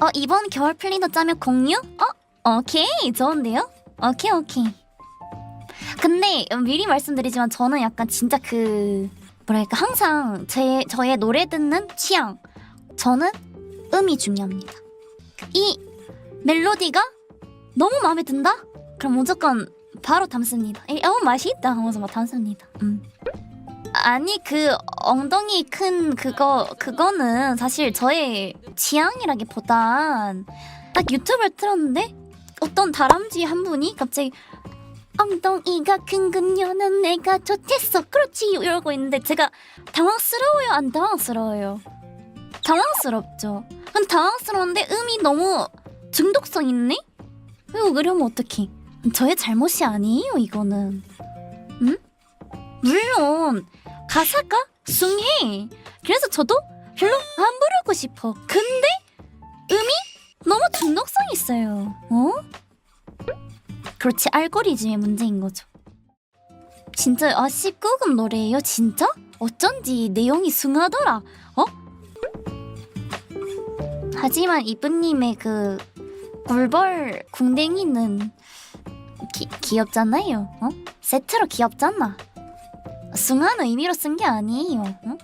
어 이번 겨울 플리더 짜면 공유? 어 오케이 좋은데요? 오케이 오케이. 근데 미리 말씀드리지만 저는 약간 진짜 그 뭐랄까 항상 제 저의 노래 듣는 취향 저는 음이 중요합니다. 이 멜로디가 너무 마음에 든다? 그럼 무조건 바로 담습니다. 이, 어 맛있다 하면서 막 담습니다. 음. 아니 그 엉덩이 큰 그거 그거는 사실 저의 취향이라기보단 딱 유튜브를 틀었는데 어떤 다람쥐 한 분이 갑자기 엉덩이가 큰 그녀는 내가 좋댔어. 그렇지. 이러고 있는데 제가 당황스러워요. 안 당황스러워요? 당황스럽죠. 근데 당황스러운데 음이 너무 중독성 있네? 이거 그러면 어떡해? 저의 잘못이 아니에요 이거는. 응? 물론 가사가 숭해 그래서 저도 별로 안 부르고 싶어 근데 음이 너무 중독성 있어요 어? 그렇지 알고리즘의 문제인 거죠 진짜 아 19금 노래예요 진짜? 어쩐지 내용이 숭하더라 어? 하지만 이쁜님의 그 꿀벌 궁뎅이는 기, 귀엽잖아요 어? 세트로 귀엽잖아 숭한 의미로 쓴 게 아니에요 어?